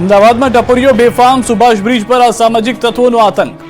અમદાવાદમાં ટપરીઓ બેફામ સુભાષ બ્રિજ પર અસામાજિક તત્વોનો આતંક.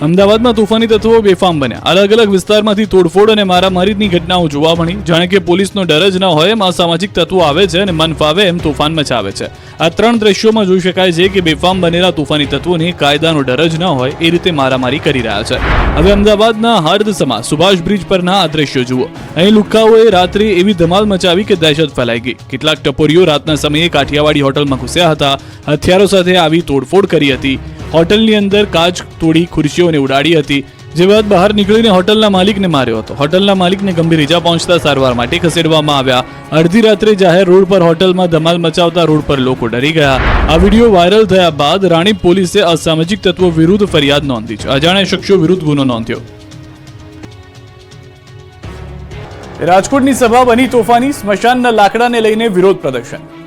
અમદાવાદમાં તોફાની તત્વો બેફામ બન્યા. અલગ અલગ વિસ્તારમાંથી તોડફોડ અને મારામારીની ઘટનાઓ જોવા મળી. જાણે કે પોલીસનો ડર જ ન હોય, એમ અસામાજિક તત્વો આવે છે અને મન ફાવે એમ તોફાન મચાવે છે. આ ત્રણ દ્રશ્યોમાં જોઈ શકાય છે કે બેફામ બનેલા તોફાની તત્વોને કાયદાનો ડર જ ન હોય, એ રીતે મારામારી કરી રહ્યા છે. હવે અમદાવાદના હર્દસમાં સુભાષ બ્રિજ પરના આ દ્રશ્યો જુઓ. અહીં લુક્કાઓએ રાત્રે એવી ધમાલ મચાવી કે દહેશત ફેલાઈ ગઈ. કેટલાક ટપોરીઓ રાતના સમયે કાઠિયાવાડી હોટલમાં ઘૂસ્યા હતા. હથિયારો સાથે આવી તોડફોડ કરી હતી. હોટલની અંદર કાચ, તોડી, ખુરશીઓને ઉડાડી હતી. જે બાદ બહાર નીકળીને હોટલના માલિકને માર્યો હતો. હોટલના માલિકને ગંભીર ઇજા પહોંચતા સારવાર માટે ખસેડવામાં આવ્યા. અડધી રાત્રે જાહેર રોડ પર હોટલમાં ધમાલ મચાવતા રોડ પર લોકો ડરી ગયા. આ વીડિયો વાયરલ થયા બાદ રાણીપ પોલીસે અસામાજિક તત્વો વિરુદ્ધ ફરિયાદ નોંધી છે. અજાણ્યા શખ્સો વિરુદ્ધ ગુનો નોંધ્યો. રાજકોટની સભા બની તોફાની. સ્મશાનના લાકડાને લઈને વિરોધ પ્રદર્શન.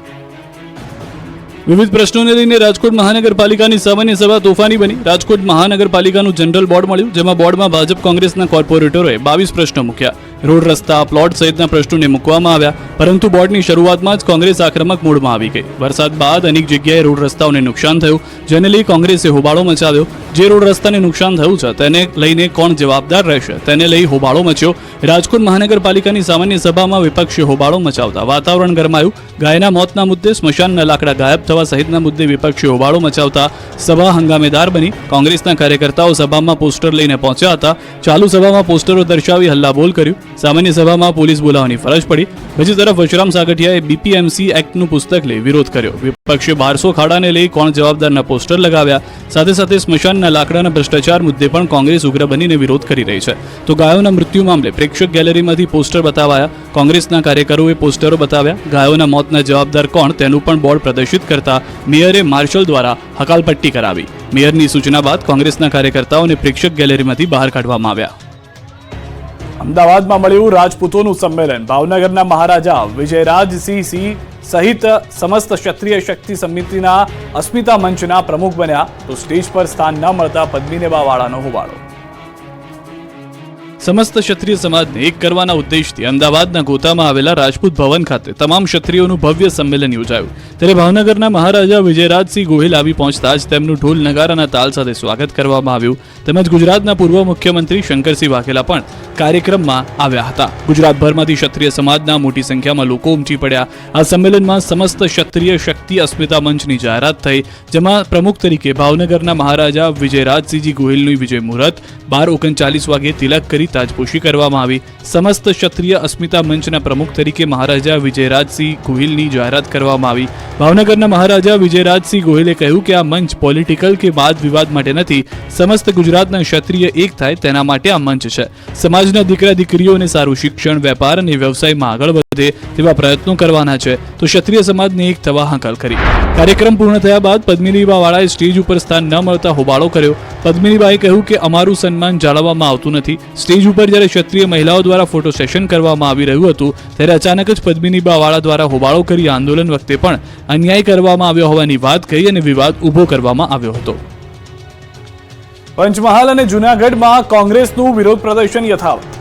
વિવિધ પ્રશ્નોને લઈને રાજકોટ મહાનગરપાલિકાની સામાન્ય સભા તોફાની બની. રાજકોટ મહાનગરપાલિકાનું જનરલ બોર્ડ મળ્યું, જેમાં બોર્ડમાં ભાજપ કોંગ્રેસના કોર્પોરેટરોએ બાવીસ પ્રશ્નો મૂક્યા. રોડ રસ્તા, પ્લોટ સહિતના પ્રશ્નોને મૂકવામાં આવ્યા, પરંતુ બોર્ડની શરૂઆતમાં જ કોંગ્રેસ આક્રમક મૂડમાં આવી ગઈ. વરસાદ બાદ અનેક જગ્યાએ રોડ રસ્તાઓને નુકસાન થયું, જેને લઈ કોંગ્રેસે હોબાળો મચાવ્યો. જે રોડ રસ્તાને નુકસાન થયું છે, તેને લઈને કોણ જવાબદાર રહેશે? તેને લઈ હોબાળો મચ્યો. રાજકોટ મહાનગરપાલિકાની સામાન્ય સભામાં વિપક્ષે હોબાળો મચાવતા વાતાવરણ ગરમાયું. ગાયના મોતના મુદ્દે સ્મશાનના લાકડા ગાયબ થવા સહિતના મુદ્દે વિપક્ષે હોબાળો મચાવતા સભા હંગામેદાર બની. કોંગ્રેસના કાર્યકર્તાઓ સભામાં પોસ્ટર લઈને પહોંચ્યા હતા. ચાલુ સભામાં પોસ્ટરો દર્શાવી હલ્લાબોલ કર્યું. સામાન્ય સભામાં પોલીસ બોલાવવાની ફરજ પડી. બીજી તરફ વશરામ સાગઠિયાએ બીપીએમસી એક્ટનું પુસ્તક લઈ વિરોધ કર્યો. વિપક્ષે બારસો ખાડાને લઈ કોણ જવાબદારના પોસ્ટર લગાવ્યા? સાથે સાથે સ્મશાનના લાકડાના ભ્રષ્ટાચાર મુદ્દે પણ કોંગ્રેસ ઉગ્ર બનીને વિરોધ કરી રહી છે. તો ગાયોના મૃત્યુ મામલે પ્રેક્ષક ગેલેરીમાંથી પોસ્ટર બતાવાયા. કોંગ્રેસના કાર્યકરોએ પોસ્ટરો બતાવ્યા, ગાયોના મોતના જવાબદાર કોણ તેનું પણ બોર્ડ પ્રદર્શિત કરતા મેયરે માર્શલ દ્વારા હકાલપટ્ટી કરાવી. મેયરની સૂચના બાદ કોંગ્રેસના કાર્યકર્તાઓને પ્રેક્ષક ગેલેરીમાંથી બહાર કાઢવામાં આવ્યા. અમદાવાદમાં મળ્યું રાજપૂતોનું સંમેલન. ભાવનગરના મહારાજા વિજયરાજસિંહ સિંહ સહિત સમસ્ત ક્ષત્રિય શક્તિ સમિતિના અસ્મિતા મંચના પ્રમુખ બન્યા. તો સ્ટેજ પર સ્થાન ન મળતા પદ્મિનેબાવાળાનો હોબાળો સમસ્ત ક્ષત્રિય સમાજને એક કરવાના ઉદ્દેશથી અમદાવાદના ગોતામાં આવેલા રાજપૂત ભવન ખાતે તમામ ક્ષત્રિયોનું ભવ્ય સંમેલન યોજાયું. ત્યારે ભાવનગરના મહારાજા વિજયરાજસિંહ ગોહિલ આવી પહોંચતા જ તેમનું ઢોલ નગારાના તાલ સાથે સ્વાગત કરવામાં આવ્યું. તેમજ ગુજરાતના પૂર્વ મુખ્યમંત્રી શંકરસિંહ વાઘેલા પણ કાર્યક્રમમાં આવ્યા હતા. ગુજરાતભરમાંથી ક્ષત્રિય સમાજના મોટી સંખ્યામાં લોકો ઉમટી પડ્યા. આ સંમેલનમાં સમસ્ત ક્ષત્રિય શક્તિ અસ્મિતા મંચની જાહેરાત થઈ, જેમાં પ્રમુખ તરીકે ભાવનગરના મહારાજા વિજયરાજસિંહજી ગોહિલનું વિજય મુહૂર્ત, બાર ઓગણચાલીસ વાગે તિલક કરી તાજપોશી કરવામાં આવી. સમસ્ત ક્ષત્રિય અસ્મિતા મંચના પ્રમુખ તરીકે મહારાજા વિજયરાજસિંહ ગોહિલની જાહેરાત કરવામાં આવી. ભાવનગરના મહારાજા વિજયરાજસિંહ ગોહિલે કહ્યું કે આ મંચ પોલિટિકલ કે વાદ વિવાદ માટે નથી, સમસ્ત ગુજરાતના ક્ષત્રિય એક થાય તેના માટે આ મંચ છે. સમાજના દીકરા દીકરીઓને સારું શિક્ષણ, વેપાર અને વ્યવસાયમાં આગળ વધે તેવા પ્રયત્નો કરવાના છે. તો ક્ષત્રિય સમાજને એક થવા હાંકલ કરી. કાર્યક્રમ પૂર્ણ થયા બાદ પદ્મિનીબાવાળાએ સ્ટેજ ઉપર સ્થાન ન મળતા હોબાળો કર્યો. પદ્મિનીબાએ કહ્યું કે અમારું સન્માન જાળવવામાં આવતું નથી. સ્ટેજ ઉપર જ્યારે ક્ષત્રિય મહિલાઓ દ્વારા ફોટો સેશન કરવામાં આવી રહ્યું હતું, ત્યારે અચાનક જ પદ્મિનીબાવાળા દ્વારા હોબાળો કરી આંદોલન વખતે પણ અન્યાય કરવામાં આવ્યો હોવાની વાત કહી અને વિવાદ ઊભો કરવામાં આવ્યો હતો. પંચમહાલ અને જૂનાગઢમાં કોંગ્રેસનું વિરોધ પ્રદર્શન યથાવત.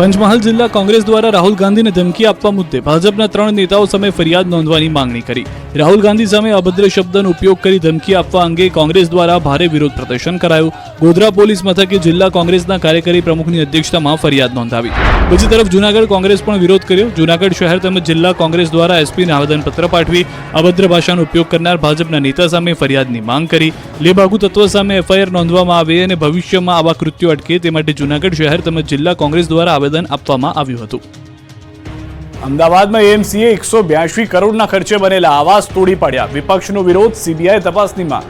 પંચમહાલ જિલ્લા કોંગ્રેસ દ્વારા રાહુલ ગાંધીને ધમકી આપવા મુદ્દે ભાજપના ત્રણ નેતાઓ સામે ફરિયાદ નોંધવાની માંગણી કરી. રાહુલ ગાંધી સામે અભદ્ર શબ્દનો ઉપયોગ કરી ધમકી આપવા અંગે કોંગ્રેસ દ્વારા ભારે વિરોધ પ્રદર્શન કરાયું. ગોધરા પોલીસ મથકે જિલ્લા કોંગ્રેસના કાર્યકારી પ્રમુખની અધ્યક્ષતામાં ફરિયાદ નોંધાવી. બીજી તરફ જૂનાગઢ કોંગ્રેસ પણ વિરોધ કર્યો. જૂનાગઢ શહેર તેમજ જિલ્લા કોંગ્રેસ દ્વારા એસપીને આવેદનપત્ર પાઠવી અભદ્ર ભાષાનો ઉપયોગ કરનાર ભાજપના નેતા સામે ફરિયાદની માંગ કરી. લેભાગુ તત્વ સામે એફઆઈઆર નોંધવામાં આવે અને ભવિષ્યમાં આવા કૃત્યો અટકે તે માટે જૂનાગઢ શહેર તેમજ જિલ્લા કોંગ્રેસ દ્વારા આવેદન આપવામાં આવ્યું હતું. અમદાવાદમાં એએમસીએ એકસો બ્યાસી કરોડના ખર્ચે બનેલા આવાસ તોડી પાડ્યા. વિપક્ષનો વિરોધ સીબીઆઈ તપાસની માંગ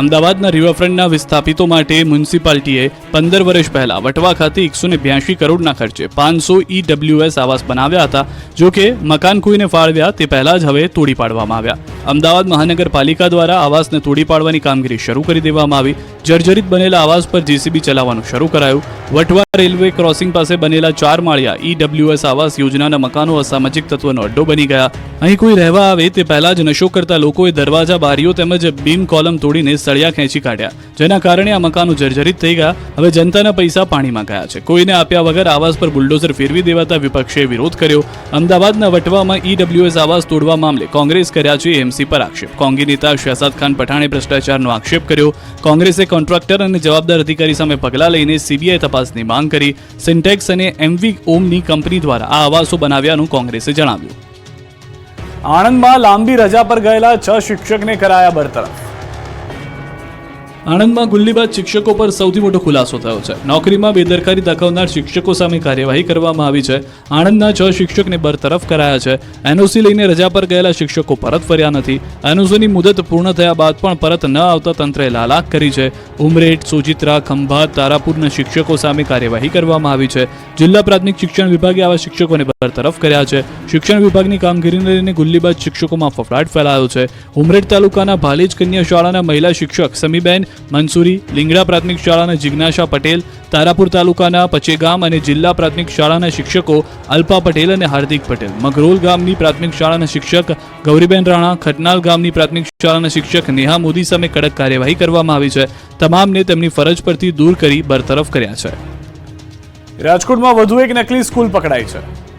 અમદાવાદના રિવરફ્રન્ટના વિસ્થાપિતો માટે મ્યુનિસિપાલિટીએ પંદર વર્ષ પહેલા વટવા ખાતે એકસો ને બ્યાસી કરોડના ખર્ચે પાંચસો ઈડબ્લ્યુએસ આવાસ બનાવ્યા હતા જો કે મકાન કોઈને ફાળવ્યા તે પહેલા જ હવે તોડી પાડવામાં આવ્યા. અમદાવાદ મહાનગરપાલિકા દ્વારા આવાસને તોડી પાડવાની કામગીરી શરૂ કરી દેવામાં આવી. જર્જરિત બનેલા આવાસ પર જેસીબી ચલાવવાનું શરૂ કરાયું. વટવા રેલવે ક્રોસિંગ પાસે બનેલા ચાર માળિયા ઈડબ્લ્યુએસ આવાસ યોજનાના મકાનો અસામાજિક તત્વનો અડ્ડો બની ગયા. અહીં કોઈ રહેવા આવે તે પહેલા જ નશો કરતા લોકોએ દરવાજા, બારીઓ તેમજ બીમ કોલમ તોડીને સળિયા ખેંચી કાઢ્યા. જેના કારણે આ મકાનો જર્જરિત થઈ ગયા. હવે જનતાના પૈસા પાણીમાં ગયા છે. કોઈને આપ્યા વગર આવાસ પર બુલડોઝર ફેરવી દેવાતા વિપક્ષે વિરોધ કર્યો. અમદાવાદના વટવામાં ઈડબ્લ્યુએસ આવાસ તોડવા મામલે કોંગ્રેસ કર્યા છે એમસી પર આક્ષેપ. કોંગી નેતા શહેસાદ ખાન પઠાણે ભ્રષ્ટાચારનો આક્ષેપ કર્યો. કોંગ્રેસે કોન્ટ્રાક્ટર અને જવાબદાર અધિકારી સામે પગલાં લઈને સીબીઆઈ તપાસની માંગ કરી સિન્ટેક્સ અને એમવી ઓમની કંપની દ્વારા આ આવાસો બનાવ્યાનું કોંગ્રેસે જણાવ્યું. આણંદમાં લાંબી રજા પર ગયેલા છ શિક્ષકને કરાયા બરતરફ. આણંદમાં ગુલ્લીબાદ શિક્ષકો પર સૌથી મોટો ખુલાસો થયો છે. નોકરીમાં બેદરકારી દાખવનાર શિક્ષકો સામે કાર્યવાહી કરવામાં આવી છે. આણંદના છ શિક્ષકને બરતરફ કરાયા છે. એનઓસી લઈને રજા પર ગયેલા શિક્ષકો પરત ફર્યા નથી. એનઓસીની મુદત પૂર્ણ થયા બાદ પણ પરત ન આવતા તંત્રે લાલાક કરી છે. ઉમરેઠ, સુજિત્રા, ખંભાત, તારાપુરના શિક્ષકો સામે કાર્યવાહી કરવામાં આવી છે. જિલ્લા પ્રાથમિક શિક્ષણ વિભાગે આવા શિક્ષકોને બરતરફ કર્યા છે. શિક્ષણ વિભાગની કામગીરીને લઈને ગુલ્લીબાદ શિક્ષકોમાં ફફડાટ ફેલાયો છે. ઉમરેઠ તાલુકાના ભાલેજ કન્યા શાળાના મહિલા શિક્ષક સમીબેન મંસૂરી, લીંગડા પ્રાથમિક શાળાના જિજ્ઞાસા પટેલ, તારાપુર તાલુકાના પચેગામ અને જિલ્લા પ્રાથમિક શાળાના શિક્ષકો અલ્પા પટેલ અને હાર્દિક પટેલ. મગરોલ ગામની પ્રાથમિક શાળાના શિક્ષક ગૌરીબેન રાણા, ખટનાલ ગામની પ્રાથમિક શાળાના શિક્ષક નેહા મોદી સામે કડક કાર્યવાહી કરવામાં આવી છે. તમામને તેમની ફરજ પરથી દૂર કરી બરતરફ કર્યા છે. રાજકોટમાં વધુ એક નકલી સ્કૂલ પકડાઈ છે.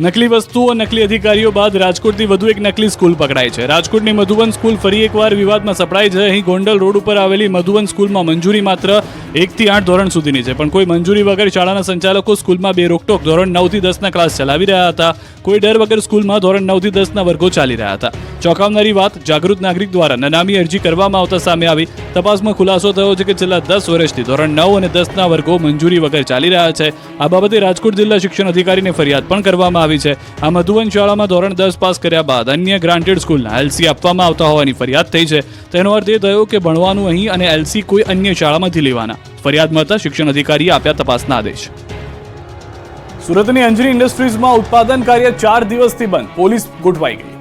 નકલી વસ્તુઓ, નકલી અધિકારીઓ બાદ રાજકોટથી વધુ એક નકલી સ્કૂલ પકડાઈ છે. રાજકોટની મધુવન સ્કૂલ ફરી એકવાર વિવાદમાં સપડાઈ છે. અહીં ગોંડલ રોડ ઉપર આવેલી મધુવન સ્કૂલમાં મંજૂરી માત્ર એકથી આઠ ધોરણ સુધીની છે. પણ કોઈ મંજૂરી વગર શાળાના સંચાલકો સ્કૂલમાં બે રોકટોક ધોરણ નવથી દસના ક્લાસ ચલાવી રહ્યા હતા. કોઈ ડર વગર સ્કૂલમાં ધોરણ નવથી દસના વર્ગો ચાલી રહ્યા હતા. ચોંકાવનારી વાત જાગૃત નાગરિક દ્વારા નનામી અરજી કરવામાં આવતા સામે આવી. તપાસમાં ખુલાસો થયો છે કે છેલ્લા દસ વર્ષથી ધોરણ નવ અને દસના વર્ગો મંજૂરી વગર ચાલી રહ્યા છે. આ બાબતે રાજકોટ જિલ્લા શિક્ષણ અધિકારીને ફરિયાદ પણ કરવામાં આવી છે. આ મધુવન શાળામાં ધોરણ દસ પાસ કર્યા બાદ અન્ય ગ્રાન્ટેડ સ્કૂલના એલસી આપવામાં આવતા હોવાની ફરિયાદ થઈ છે. તેનો અર્થ એ થયો કે ભણવાનું અહીં અને એલસી કોઈ અન્ય શાળામાંથી લેવાના. ફરિયાદ મળતા શિક્ષણ અધિકારીએ આપ્યા તપાસના આદેશ. સુરતની અંજની ઇન્ડસ્ટ્રીઝમાં ઉત્પાદન કાર્ય ચાર દિવસથી બંધ. પોલીસ ગોઠવાઈ ગઈ.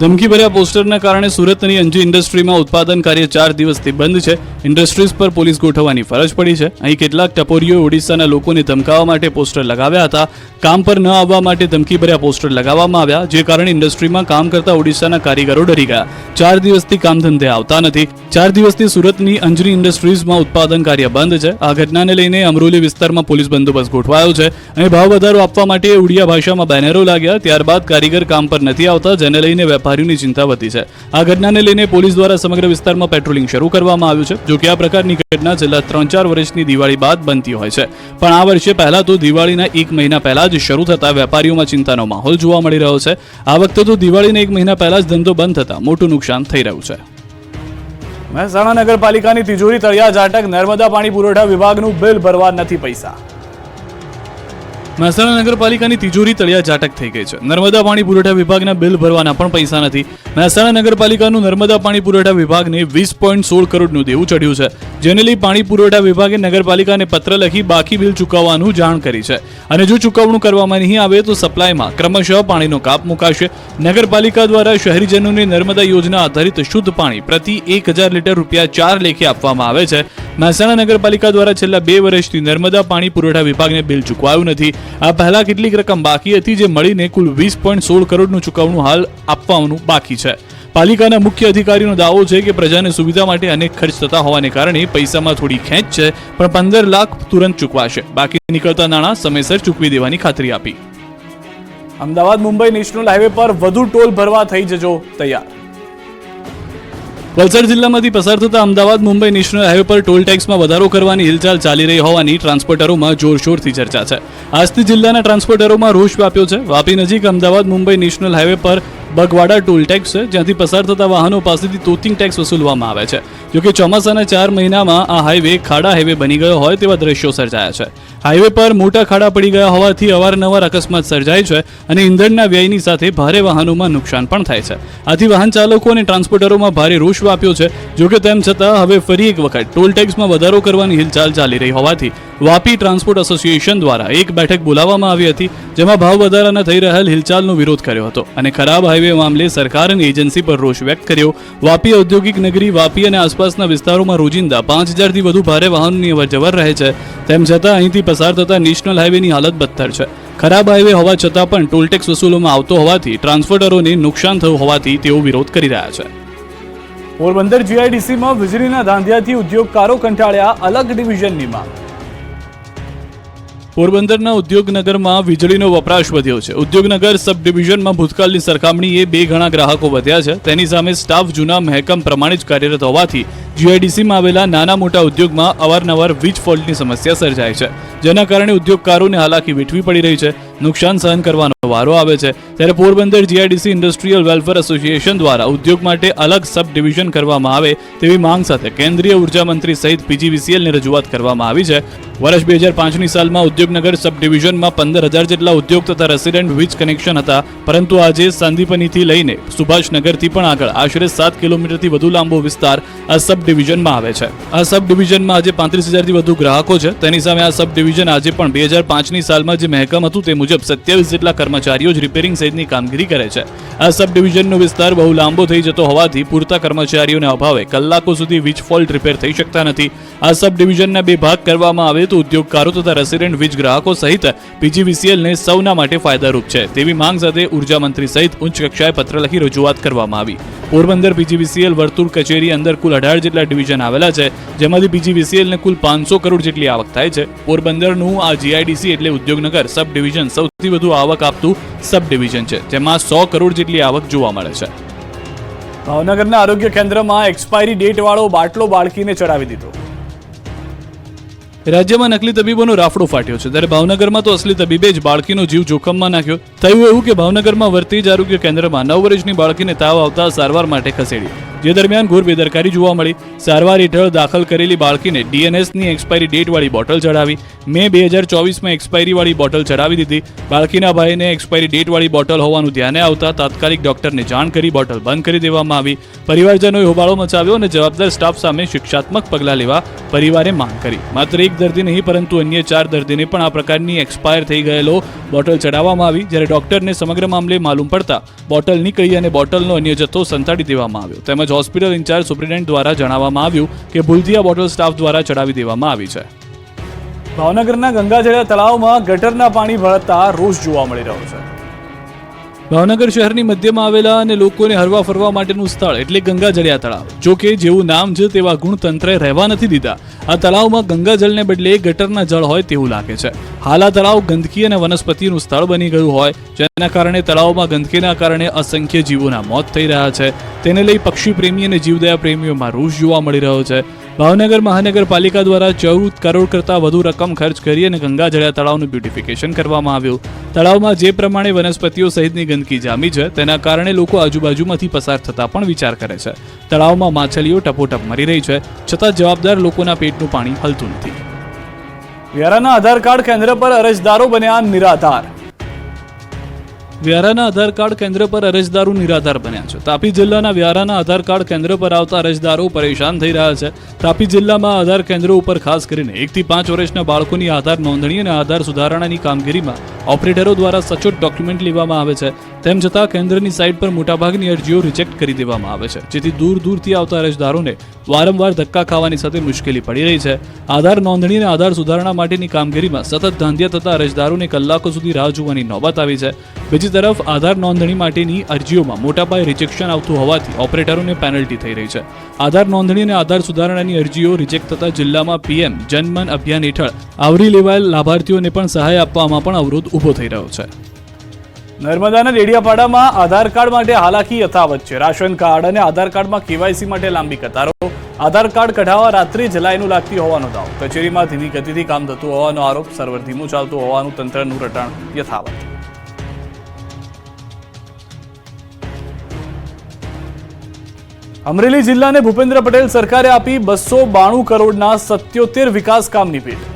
ધમકીભર્યા પોસ્ટરના કારણે સુરતની અંજી ઇન્ડસ્ટ્રીમાં ઉત્પાદન કાર્ય ચાર દિવસથી બંધ છે. ઇન્ડસ્ટ્રીઝ પર પોલીસ ગોઠવવાની ફરજ પડી છે. અહીં કેટલાક ટપોરીઓએ ઓડિશાના લોકોને ધમકાવવા માટે પોસ્ટર લગાવ્યા હતા. કામ પર ન આવવા માટે ધમકીભર્યા પોસ્ટર લગાવવામાં આવ્યા, જે કારણે ઇન્ડસ્ટ્રીમાં કામ કરતા ઓડિશાના કારીગરો ડરી ગયા. ચાર દિવસથી કામ ધંધે આવતા નથી. ચાર દિવસથી સુરતની અંજની ઇન્ડસ્ટ્રીઝમાં ઉત્પાદન કાર્ય બંધ છે. આ ઘટનાને લઈને અમરોલી વિસ્તારમાં પોલીસ બંદોબસ્ત ગોઠવાયો છે. અહીં ભાવ વધારો આપવા માટે ઉડિયા ભાષામાં બેનરો લાગ્યા. ત્યારબાદ કારીગર કામ પર નથી આવતા, જેને લઈને વેપારીઓની ચિંતા વધી છે. આ ઘટનાને લઈને પોલીસ દ્વારા સમગ્ર વિસ્તારમાં પેટ્રોલિંગ શરૂ કરવામાં આવ્યું છે, જોકે આ પ્રકારની ઘટના છેલ્લા ત્રણ ચાર વર્ષની દિવાળી બાદ બનતી હોય છે. પણ આ વર્ષે પહેલા તો દિવાળીના એક મહિના પહેલા જ શરૂ થતા વેપારીઓમાં ચિંતાનો માહોલ જોવા મળી રહ્યો છે. આ વખતે તો દિવાળીના એક મહિના પહેલા જ ધંધો બંધ થતા મોટું નુકસાન થઈ રહ્યું છે. મહેસાણા નગરપાલિકાની તિજોરી તળિયા ઝાટક નર્મદા પાણી પુરવઠા વિભાગનું બિલ ભરવા નથી પૈસા. મહેસાણા નગરપાલિકાની તિજોરી તળિયા ઝાટક થઈ ગઈ છે. નર્મદા પાણી પુરવઠા વિભાગના બિલ ભરવાના પણ પૈસા નથી. મહેસાણા નગરપાલિકાનું નર્મદા પાણી પુરવઠા વિભાગને વીસ પોઈન્ટ સોળ કરોડનું દેવું ચડ્યું છે. જેને લઈ પાણી પુરવઠા વિભાગે નગરપાલિકાને પત્ર લખી બાકી બિલ ચૂકવવાનું જાણ કરી છે. અને જો ચૂકવણું કરવામાં નહીં આવે તો સપ્લાયમાં ક્રમશઃ પાણીનો કાપ મુકાશે. નગરપાલિકા દ્વારા શહેરીજનોને નર્મદા યોજના આધારિત શુદ્ધ પાણી પ્રતિ એક હજાર લીટર રૂપિયા ચાર લેખે આપવામાં આવે છે. મહેસાણા નગરપાલિકા દ્વારા છેલ્લા બે વર્ષથી નર્મદા પાણી પુરવઠા વિભાગને બિલ ચૂકવાયું નથી. આ પહેલા કેટલીક રકમ બાકી હતી જે મળીને કુલ વીસ પોઈન્ટ સોળ કરોડનું ચૂકવણું હાલ આપવાનું બાકી છે. પાલિકાના મુખ્ય અધિકારીનો દાવો છે કે પ્રજાને સુવિધા માટે અનેક ખર્ચ થતા હોવાને કારણે પૈસામાં થોડી ખેંચ છે, પણ પંદર લાખ તુરંત ચૂકવાશે. બાકી નીકળતા નાણાં સમયસર ચૂકવી દેવાની ખાતરી આપી. અમદાવાદ મુંબઈ નેશનલ હાઈવે પર વધુ ટોલ ભરવા થઈ જજો તૈયાર. વલસાડ જિલ્લામાંથી પસાર થતા અમદાવાદ, મુંબઈ નેશનલ હાઈવે પર ટોલ ટેક્સમાં વધારો કરવાની હિલચાલ ચાલી રહી હોવાની ટ્રાન્સપોર્ટરોમાં જોરશોરથી ચર્ચા છે. આજથી જિલ્લાના ટ્રાન્સપોર્ટરોમાં રોષ વ્યાપ્યો છે. વાપી નજીક અમદાવાદ, મુંબઈ નેશનલ હાઈવે પર બગવાડા ટોલ ટેક્સ છે, જ્યાંથી પસાર થતા વાહનો પાસેથી તોતિંગ ટેક્સ વસૂલવામાં આવે છે. જોકે ચોમાસાના ચાર મહિનામાં આ હાઈવે ખાડા હાઈવે બની ગયો હોય તેવા દ્રશ્યો સર્જાયા છે. હાઈવે પર મોટા ખાડા પડી ગયા હોવાથી અવારનવાર અકસ્માત સર્જાય છે અને ઇંધણના વ્યયની સાથે ભારે વાહનોમાં નુકસાન પણ થાય છે. આથી વાહન ચાલકો અને ટ્રાન્સપોર્ટરોમાં ભારે રોષ વ્યાપ્યો છે. જોકે તેમ છતાં હવે ફરી એક વખત ટોલ ટેક્સમાં વધારો કરવાની હિલચાલ ચાલી રહી હોવાથી વાપી ટ્રાન્સપોર્ટ એસોસિએશન દ્વારા એક બેઠક બોલાવવામાં આવી હતી, જેમાં ભાવ વધારાના થઈ રહેલ હિલચાલનો વિરોધ કર્યો હતો અને ખરાબ હાઈવે મામલે સરકાર અને એજન્સી પર રોષ વ્યક્ત કર્યો. વાપી ઔદ્યોગિક નગરી, વાપી અને આસપાસના વિસ્તારોમાં રોજિંદા પાંચ હજારથી વધુ ભારે વાહનોની અવરજવર રહે છે. તેમ છતાં અહીંથી પસાર થતા નેશનલ હાઈવેની હાલત બદતર છે. ખરાબ હાઈવે હોવા છતાં પણ ટોલટેક્સ વસૂલોમાં આવતો હોવાથી ટ્રાન્સપોર્ટરોને નુકસાન થયું હોવાથી તેઓ વિરોધ કરી રહ્યા છે. પોરબંદર જીઆઈડીસીમાં વીજળીના ધાંધિયાથી ઉદ્યોગકારો કંટાળ્યા અલગ ડિવિઝનની માંગ. પોરબંદરના ઉદ્યોગનગરમાં વીજળીનો વપરાશ વધ્યો છે. ઉદ્યોગનગર સબ ડિવિઝનમાં ભૂતકાળની સરખામણીએ બે ગણા ગ્રાહકો વધ્યા છે. તેની સામે સ્ટાફ જૂના મહેકમ પ્રમાણે જ કાર્યરત હોવાથી જીઆઈડીસીમાં આવેલા નાના મોટા ઉદ્યોગમાં અવારનવાર વીજ ફોલ્ટની સમસ્યા સર્જાય છે. જેના કારણે ઉદ્યોગકારોને હાલાકી વેઠવી પડી રહી છે. નુકસાન સહન કરવાનો વારો આવે છે. ત્યારે Porbandar GIDC industrial welfare association દ્વારા ઉદ્યોગ માટે અલગ સબ ડિવિઝન કરવામાં આવે તેવી માંગ સાથે કેન્દ્રીય ઊર્જા મંત્રી સહિત પીજીવીસીએલને રજૂઆત કરવામાં આવી છે. વર્ષ બે હજાર પાંચની સાલમાં ઉદ્યોગનગર સબ ડિવિઝનમાં પંદર હજાર જેટલા ઉદ્યોગ તથા રેસિડેન્ટ વીજ કનેક્શન હતા. પરંતુ આજે સાંદીપનીથી લઈને સુભાષનગરથી પણ આગળ આશરે સાત કિલોમીટરથી વધુ લાંબો વિસ્તાર આ સબ ડિવિઝનમાં આવે છે. આ સબ ડિવિઝનમાં આજે પાંત્રીસ હજારથી વધુ ગ્રાહકો છે. તેની સામે આ સબ ડિવિઝન આજે પણ બે હજાર પાંચની સાલમાં જે મહેકમ હતું તે મુજબ સત્યાવીસ જેટલા કર્મચારીઓ જ રિપેરિંગ સહિતની કામગીરી કરે છે. આ સબ ડિવિઝનનો વિસ્તાર બહુ લાંબો થઈ જતો હોવાથી પૂરતા કર્મચારીઓના અભાવે કલાકો સુધી વીજ ફોલ્ટ રિપેર થઈ શકતા નથી. આ સબ ડિવિઝનના બે ભાગ કરવામાં આવે તો ઉદ્યોગકારો તથા રેસિડેન્ટ વીજ ગ્રાહકો સહિત પીજીવીસીએલને સૌના માટે ફાયદારૂપ છે. તેવી માંગ સાથે ઊર્જા મંત્રી સહિત ઉચ્ચ કક્ષાએ પત્ર લખી રજૂઆત કરવામાં આવી. પોરબંદર પીજીવીસીએલ વર્તુળ કચેરી અંદર કુલ અઢાર જેટલા ડિવિઝન આવેલા છે. જેમાંથી પીજીવીસીએલને કુલ પાંચસો કરોડ જેટલી આવક થાય છે. પોરબંદરનું આ જીઆઈડીસી એટલે ઉદ્યોગનગર સબ ડિવિઝન સૌથી વધુ આવક આપતું સબ ડિવિઝન છે. જેમાં સો કરોડ જેટલી આવક જોવા મળે છે. ભાવનગરના આરોગ્ય કેન્દ્રમાં એક્સપાયરી ડેટ વાળો બાટલો બાળકીને ચડાવી દીધો. રાજ્યમાં નકલી તબીબોનો રાફડો ફાટ્યો છે. ત્યારે ભાવનગરમાં તો અસલી તબીબે જ બાળકીનો જીવ જોખમમાં નાખ્યો. થયું એવું કે ભાવનગરમાં વર્તી જ આરોગ્ય કેન્દ્રમાં નવ વર્ષની બાળકીને તાવ આવતા સારવાર માટે ખસેડી. જે દરમિયાન ઘોર બેદરકારી જોવા મળી. સારવાર હેઠળ દાખલ કરેલી બાળકીને ડીએનએસની એક્સપાયરી ડેટ વાળી બોટલ ચડાવી. મે બે હજાર ચોવીસમાં એક્સપાયરી વાળી બોટલ ચડાવી દીધી. બાળકીના ભાઈને એક્સપાયરી ડેટ વાળી બોટલ હોવાનું ધ્યાને આવતા તાત્કાલિક ડોક્ટરને જાણ કરી બોટલ બંધ કરી દેવામાં આવી. પરિવારજનોએ હોબાળો મચાવ્યો અને જવાબદાર સ્ટાફ સામે શિક્ષાત્મક પગલાં લેવા પરિવારે માંગ કરી. માત્ર એક દર્દી નહીં, પરંતુ અન્ય ચાર દર્દીને પણ આ પ્રકારની એક્સપાયર થઈ ગયેલો બોટલ ચડાવવામાં આવી. જ્યારે ડોક્ટરને સમગ્ર મામલે માલુમ પડતા બોટલ નીકળી અને બોટલનો અન્ય જથ્થો સંતાડી દેવામાં આવ્યો. તેમજ હોસ્પિટલ ઇન્ચાર્જ સુપ્રિન્ટેન્ડન્ટ દ્વારા જણાવવામાં આવ્યું કે ભૂલથી બોટલ સ્ટાફ દ્વારા ચડાવી દેવામાં આવી છે. ભાવનગરના ગંગાજળિયા તળાવમાં ગટરના પાણી ભળતા રોષ જોવા મળી રહ્યો છે. ભાવનગર શહેરની મધ્યમાં આવેલા અને લોકોને હરવા ફરવા માટેનું સ્થળ એટલે ગંગાજળિયા તળાવ. જો કે જેવું નામ છે તેવા ગુણ તંત્રે રહેવા નથી દીધા. આ તળાવમાં ગંગાજળને બદલે ગટરના જળ હોય તેવું લાગે છે. હાલ આ તળાવ ગંદકી અને વનસ્પતિનું સ્થળ બની ગયું હોય, જેના કારણે તળાવમાં ગંદકીના કારણે અસંખ્ય જીવોના મોત થઈ રહ્યા છે. તેને લઈ પક્ષી પ્રેમી અને જીવદયા પ્રેમીઓમાં રોષ જોવા મળી રહ્યો છે. ભાવનગર મહાનગરપાલિકા દ્વારા ચૌદ કરોડ કરતાં વધુ રકમ ખર્ચ કરી અને ગંગાજળિયા તળાવનું બ્યુટિફિકેશન કરવામાં આવ્યું. તળાવમાં જે પ્રમાણે વનસ્પતિઓ સહિતની ગંદકી જામી છે, તેના કારણે લોકો આજુબાજુમાંથી પસાર થતા પણ વિચાર કરે છે. તળાવમાં માછલીઓ ટપોટપ મરી રહી છે, છતાં જવાબદાર લોકોના પેટનું પાણી હલતું નથી. વ્યારાના આધાર કાર્ડ કેન્દ્ર પર અરજદારો બન્યા નિરાધાર. વ્યારાના આધાર કાર્ડ કેન્દ્ર પર અરજદારો નિરાધાર બન્યા છે. તાપી જિલ્લાના વ્યારાના આધાર કાર્ડ કેન્દ્ર પર આવતા અરજદારો પરેશાન થઈ રહ્યા છે. તાપી જિલ્લામાં આધાર કેન્દ્રો ઉપર ખાસ કરીને એકથી પાંચ વર્ષના બાળકોની આધાર નોંધણી અને આધાર સુધારણાની કામગીરીમાં ઓપરેટરો દ્વારા સચોટ ડોક્યુમેન્ટ લેવામાં આવે છે. તેમ છતાં કેન્દ્રની સાઇટ પર મોટાભાગની અરજીઓ રિજેક્ટ કરી દેવામાં આવે છે. જેથી દૂર દૂરથી આવતા અરજદારોને વારંવાર ધક્કા ખાવાની સાથે મુશ્કેલી પડી રહી છે. આધાર નોંધણી અને આધાર સુધારણા માટેની કામગીરીમાં સતત ધાંધિયા થતા અરજદારોને કલાકો સુધી રાહ જોવાની નોબત આવી છે. બીજી તરફ, આધાર નોંધણી માટેની અરજીઓમાં મોટાપાયે રિજેક્શન આવતું હોવાથી ઓપરેટરોને પેનલ્ટી થઈ રહી છે. આધાર નોંધણી અને આધાર સુધારણાની અરજીઓ રિજેક્ટ થતા જિલ્લામાં પીએમ જનમન અભિયાન હેઠળ આવરી લેવાયેલ લાભાર્થીઓને પણ સહાય આપવામાં પણ અવરોધ ઊભો થઈ રહ્યો છે. નર્મદાના ડેડિયાપાડામાં આધાર કાર્ડ માટે હાલાકી યથાવત છે. રાશન કાર્ડ અને આધાર કાર્ડમાં કેવાયસી માટે લાંબી કતારો. આધાર કાર્ડ કઢાવવા રાત્રે જ લાઈનો લાગતી હોવાનો દાવ. કચેરીમાં ધીમી ગતિથી કામ થતું હોવાનો આરોપ સર્વર ધીમું ચાલતું હોવાનું તંત્રનું રટણ યથાવત. અમરેલી જિલ્લાને ભૂપેન્દ્ર પટેલ સરકારે આપી બસો બાણું કરોડના સત્યોતેર વિકાસ કામની ભેટ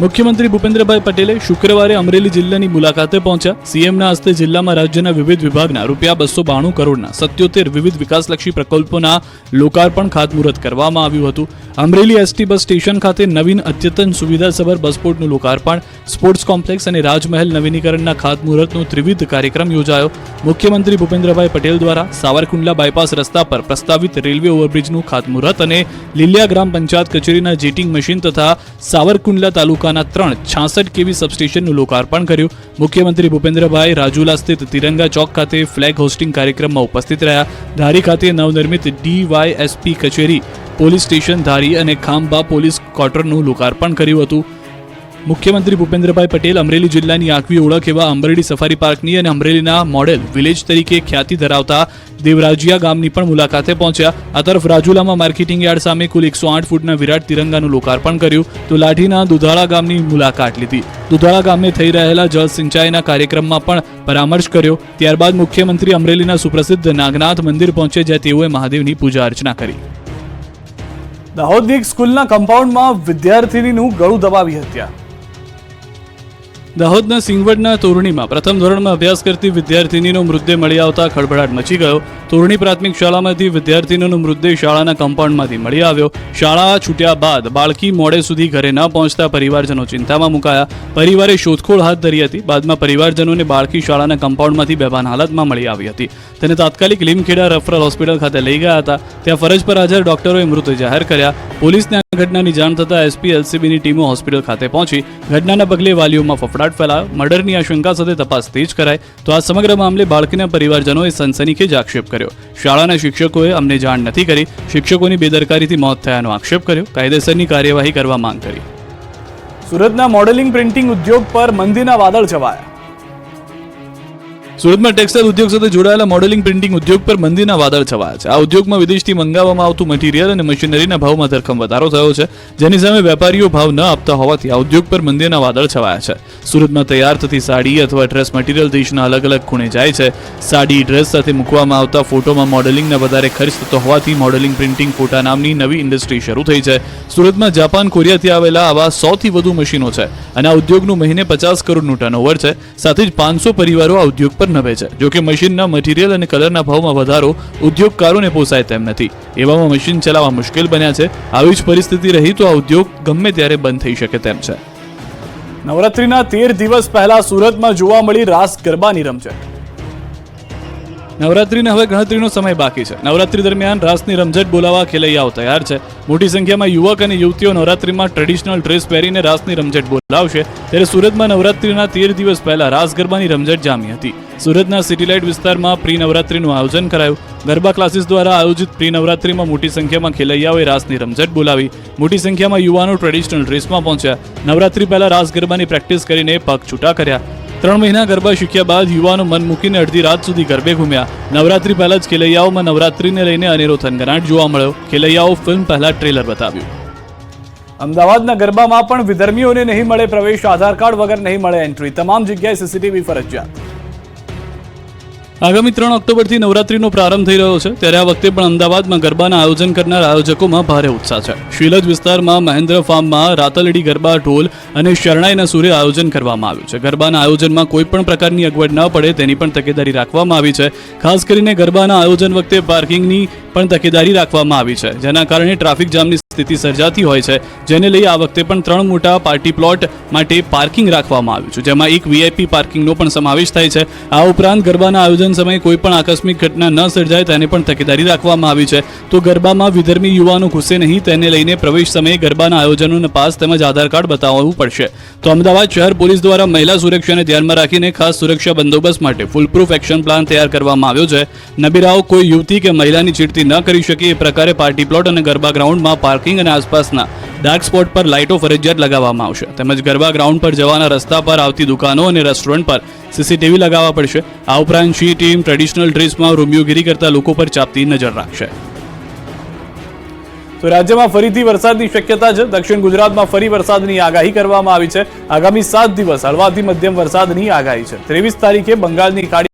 મુખ્યમંત્રી ભૂપેન્દ્રભાઈ પટેલે શુક્રવારે અમરેલી જિલ્લાની મુલાકાતે પહોંચ્યા. સીએમના હસ્તે જિલ્લામાં રાજ્યના વિવિધ વિભાગના રૂપિયા બસો બાણું કરોડના સત્યોતેર વિવિધ વિકાસલક્ષી પ્રકલ્પોના લોકાર્પણ ખાતમુહૂર્ત કરવામાં આવ્યું હતું. અમરેલી એસટી બસ સ્ટેશન ખાતે નવીન અદ્યતન સુવિધાસભર બસપોર્ટનું લોકાર્પણ, સ્પોર્ટ્સ કોમ્પ્લેક્સ અને રાજમહેલ નવીનીકરણના ખાતમુહૂર્તનો ત્રિવિધ કાર્યક્રમ યોજાયો. મુખ્યમંત્રી ભૂપેન્દ્રભાઈ પટેલ દ્વારા સાવરકુંડલા બાયપાસ રસ્તા પર પ્રસ્તાવિત રેલવે ઓવરબ્રિજનું ખાતમુહૂર્ત અને લીલિયા ગ્રામ પંચાયત કચેરીના જેટિંગ મશીન તથા સાવરકુંડલા તાલુકાના ત્રણ છાસઠ કેવી સબસ્ટેશનનું લોકાર્પણ કર્યું. મુખ્યમંત્રી ભૂપેન્દ્રભાઈ રાજુલા સ્થિત તિરંગા ચોક ખાતે ફ્લેગ હોસ્ટિંગ કાર્યક્રમમાં ઉપસ્થિત રહ્યા. ધારી ખાતે નવનિર્મિત ડીવાયએસપી કચેરી, પોલીસ સ્ટેશન ધારી અને ખાંભા પોલીસ ક્વાર્ટરનું લોકાર્પણ કર્યું હતું. મુખ્યમંત્રી ભૂપેન્દ્રભાઈ પટેલ અમરેલી જિલ્લાની આગવી ઓળખ એવા અમરેલી સફારી પાર્કની અને અમરેલીના મોડેલ વિલેજ તરીકે ખ્યાતિ ધરાવતા દેવરાજિયા ગામની પણ મુલાકાતે પહોંચ્યા. આ તરફ રાજુલામાં માર્કેટિંગ યાર્ડ સામે કુલ એકસો આઠ ફૂટના વિરાટ તિરંગાનું લોકાર્પણ કર્યું. તો લાઠીના દુધાળા ગામની મુલાકાત લીધી. દુધાળા ગામે થઈ રહેલા જળ સિંચાઈના કાર્યક્રમમાં પણ પરામર્શ કર્યો. ત્યારબાદ મુખ્યમંત્રી અમરેલીના સુપ્રસિદ્ધ નાગનાથ મંદિર પહોંચે જ્યાં તેઓએ મહાદેવની પૂજા અર્ચના કરી. દાહોદની એક સ્કૂલના કમ્પાઉન્ડમાં વિદ્યાર્થિનીનું ગળું દબાવી હત્યા. દાહોદના સિંગવડના તોરણીમાં પ્રથમ ધોરણમાં અભ્યાસ કરતી વિદ્યાર્થિનીનો મૃતદેહ મળી આવતા ખળભળાટ મચી ગયો. તોરણી પ્રાથમિક શાળામાંથી વિદ્યાર્થિનીનો મૃતદેહ શાળાના કમ્પાઉન્ડમાંથી મળી આવ્યો. શાળા છૂટ્યા બાદ બાળકી મોડે સુધી ઘરે ન પહોંચતા પરિવારજનો ચિંતામાં મુકાયા. પરિવારે શોધખોળ હાથ ધરી હતી. બાદમાં પરિવારજનોને બાળકી શાળાના કમ્પાઉન્ડમાંથી બેભાન હાલતમાં મળી આવી હતી. તેને તાત્કાલિક લીમખેડા રેફરલ હોસ્પિટલ ખાતે લઈ ગયા હતા. ત્યાં ફરજ પર હાજર ડોક્ટરોએ મૃત જાહેર કર્યા. પોલીસને આ ઘટનાની જાણ થતાં એસપી, એલસીબીની ટીમો હોસ્પિટલ ખાતે પહોંચી. ઘટનાના પગલે વાલીઓમાં ફફડાટ ફેલાયો. મર્ડરની આશંકા સાથે તપાસ તેજ કરાઈ. તો આ સમગ્ર મામલે બાળકીના પરિવારજનોએ સનસનીખેજ આક્ષેપ કર્યો. શાળાના શિક્ષકોએ અમને જાણ નથી કરી. શિક્ષકોની બેદરકારીથી મોત થયાનો આક્ષેપ કર્યો. કાયદેસરની કાર્યવાહી કરવા માંગ કરી. સુરતના મોડેલિંગ પ્રિન્ટિંગ ઉદ્યોગ પર મંદીના વાદળ છવાયા. સુરતમાં ટેક્સટાઇલ ઉદ્યોગ સાથે જોડાયેલા મોડેલિંગ, પ્રિન્ટિંગ ઉદ્યોગ પર મંદીના વાદળ છવાયા છે. આ ઉદ્યોગમાં વિદેશથી મંગાવવામાં આવતું મટીરિયલ અને મશીનરીના ભાવમાં ધરખમ વધારો થયો છે. જેની સામે વેપારીઓ ભાવ ન આપતા હોવાથી આ ઉદ્યોગ પર મંદીના વાદળ છવાયા છે. સુરતમાં તૈયાર થતી સાડી અથવા ડ્રેસ મટીરિયલ દેશના અલગ અલગ ખૂણે જાય છે. સાડી ડ્રેસ સાથે મૂકવામાં આવતા ફોટોમાં મોડેલિંગના વધારે ખર્ચ થતો હોવાથી મોડેલિંગ, પ્રિન્ટિંગ ફોટા નામની નવી ઇન્ડસ્ટ્રી શરૂ થઈ છે. સુરતમાં જાપાન, કોરિયાથી આવેલા આવા સોથી વધુ મશીનો છે અને આ ઉદ્યોગનું મહિને પચાસ કરોડનું ટર્નઓવર છે. સાથે જ પાંચસો પરિવારો આ ઉદ્યોગ પર નભે છે જોકે મશીનના મટીરિયલ અને કલરના ભાવમાં વધારો ઉદ્યોગકારોને પોસાય તેમ નથી. એવામાં મશીન ચલાવવા મુશ્કેલ બન્યા છે, આવી જ પરિસ્થિતિ રહી તો આ ઉદ્યોગ ગમે ત્યારે બંધ થઈ શકે તેમ છે. નવરાત્રીના તેર દિવસ પહેલા સુરતમાં જોવા મળી રાસ ગરબાની રમઝટ. નવરાત્રીને હવે ગણતરીનો સમય બાકી છે. નવરાત્રી દરમિયાન રાસની રમઝટ બોલાવવા ખેલૈયાઓ તૈયાર છે. મોટી સંખ્યામાં યુવક અને યુવતીઓ નવરાત્રીમાં ટ્રેડિશનલ ડ્રેસ પહેરીને રાસની રમઝટ બોલાવશે. ત્યારે સુરતમાં નવરાત્રીના તેર દિવસ પહેલા રાસ ગરબાની રમઝટ જામી હતી. સુરતના સિટીલાઇટ વિસ્તારમાં પ્રી નવરાત્રીનું આયોજન કરાયું. ગરબા ક્લાસીસ દ્વારા આયોજિત પ્રી નવરાત્રીમાં મોટી સંખ્યામાં ખેલૈયાઓએ રાસની રમઝટ બોલાવી. મોટી સંખ્યામાં યુવાનો ટ્રેડિશનલ ડ્રેસમાં પહોંચ્યા. નવરાત્રી પહેલા રાસ ગરબાની પ્રેક્ટિસ કરીને પગ છૂટા કર્યા. ત્રણ મહિના ગરબા શીખ્યા બાદ યુવાનો મન મૂકીને અડધી રાત સુધી ગરબે ઘૂમ્યા. નવરાત્રી પહેલા જ ખેલૈયાઓમાં નવરાત્રીને લઈને અનેરો થનગનાટ જોવા મળ્યો. ખેલૈયાઓ ફિલ્મ પહેલા ટ્રેલર બતાવ્યું. અમદાવાદના ગરબામાં પણ વિધર્મીઓને નહીં મળે પ્રવેશ, આધાર કાર્ડ વગર નહીં મળે એન્ટ્રી. તમામ જગ્યાએ સીસીટીવી ફરજિયાત. આગામી ત્રણ ઓક્ટોબરથી નવરાત્રીનો પ્રારંભ થઈ રહ્યો છે. ત્યારે આ વખતે પણ અમદાવાદમાં ગરબાના આયોજન કરનાર આયોજકોમાં ભારે ઉત્સાહ છે. શીલજ વિસ્તારમાં મહેન્દ્ર ફાર્મમાં રાતલડી ગરબા ઢોલ અને શરણાઈના સૂર્ય આયોજન કરવામાં આવ્યું છે. ગરબાના આયોજનમાં કોઈ પણ પ્રકારની અગવડ ન પડે, તેની પણ તકેદારી રાખવામાં આવી છે. ખાસ કરીને ગરબાના આયોજન વખતે પાર્કિંગની પણ તકેદારી રાખવામાં આવી છે, જેના કારણે ટ્રાફિક જામની સ્થિતિ સર્જાતી હોય છે. જેને લઈ આ વખતે પણ ત્રણ મોટા પાર્ટી પ્લોટ માટે પાર્કિંગ રાખવામાં આવ્યું છે, જેમાં એક વીઆઈપી પાર્કિંગનો પણ સમાવેશ થાય છે. આ ઉપરાંત ગરબાના આયોજન સમયે કોઈ પણ આકસ્મિક ઘટના ન સર્જાય તેની પણ તકેદારી રાખવામાં આવી છે. તો ગરબામાં વિધર્મી યુવાનો ઘૂસે નહીં તેને લઈને પ્રવેશ સમયે ગરબાના આયોજનોને પાસ તેમજ આધાર કાર્ડ બતાવવું પડશે. તો અમદાવાદ શહેર પોલીસ દ્વારા મહિલા સુરક્ષાને ધ્યાનમાં રાખીને ખાસ સુરક્ષા બંદોબસ્ત માટે ફૂલપ્રૂફ એક્શન પ્લાન તૈયાર કરવામાં આવ્યો છે. નબીરાઓ કોઈ યુવતી કે મહિલાની ચીડતી ન કરી શકે એ પ્રકારે પાર્ટી પ્લોટ અને ગરબા ગ્રાઉન્ડમાં પાર્કિંગ અને આસપાસના ડાર્ક સ્પોટ પર લાઇટો ફરજિયાત લગાવવામાં આવશે. તેમજ ગરબા ગ્રાઉન્ડ પર જવાના રસ્તા પર આવતી દુકાનો અને રેસ્ટોરન્ટ પર સીસીટીવી લગાવવા પડશે. આ ઉપરાંત શી ટીમ ટ્રેડિશનલ ડ્રેસમાં રૂમિયોગીરી કરતા લોકો પર ચાપતી નજર રાખશે. તો રાજ્યમાં ફરીથી વરસાદની શક્યતા છે. દક્ષિણ ગુજરાતમાં ફરી વરસાદની આગાહી કરવામાં આવી છે. આગામી સાત દિવસ હળવાથી મધ્યમ વરસાદની આગાહી છે. ત્રેવીસ તારીખે બંગાળની ખાડી